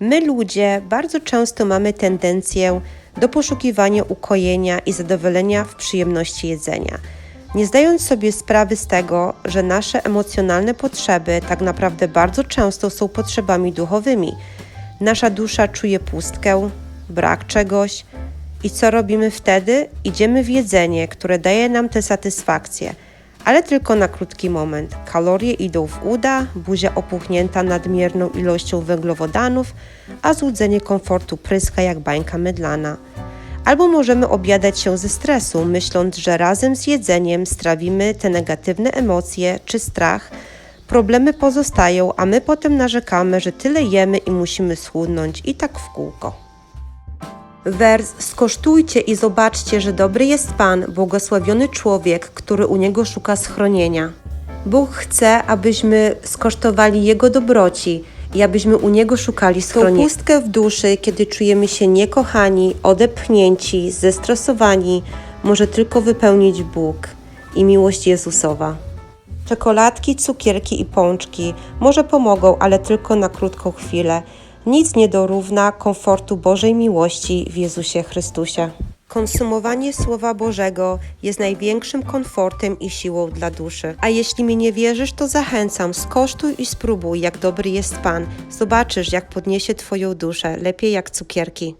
My ludzie bardzo często mamy tendencję do poszukiwania ukojenia i zadowolenia w przyjemności jedzenia, nie zdając sobie sprawy z tego, że nasze emocjonalne potrzeby tak naprawdę bardzo często są potrzebami duchowymi. Nasza dusza czuje pustkę, brak czegoś i co robimy wtedy? Idziemy w jedzenie, które daje nam tę satysfakcję, ale tylko na krótki moment. Kalorie idą w uda, buzia opuchnięta nadmierną ilością węglowodanów, a złudzenie komfortu pryska jak bańka mydlana. Albo możemy objadać się ze stresu, myśląc, że razem z jedzeniem strawimy te negatywne emocje czy strach. Problemy pozostają, a my potem narzekamy, że tyle jemy i musimy schudnąć i tak w kółko. Wers skosztujcie i zobaczcie, że dobry jest Pan, błogosławiony człowiek, który u Niego szuka schronienia. Bóg chce, abyśmy skosztowali Jego dobroci i abyśmy u Niego szukali schronienia. Tą pustkę w duszy, kiedy czujemy się niekochani, odepchnięci, zestresowani, może tylko wypełnić Bóg i miłość Jezusowa. Czekoladki, cukierki i pączki może pomogą, ale tylko na krótką chwilę. Nic nie dorówna komfortu Bożej miłości w Jezusie Chrystusie. Konsumowanie Słowa Bożego jest największym komfortem i siłą dla duszy. A jeśli mi nie wierzysz, to zachęcam, skosztuj i spróbuj, jak dobry jest Pan. Zobaczysz, jak podniesie Twoją duszę, lepiej jak cukierki.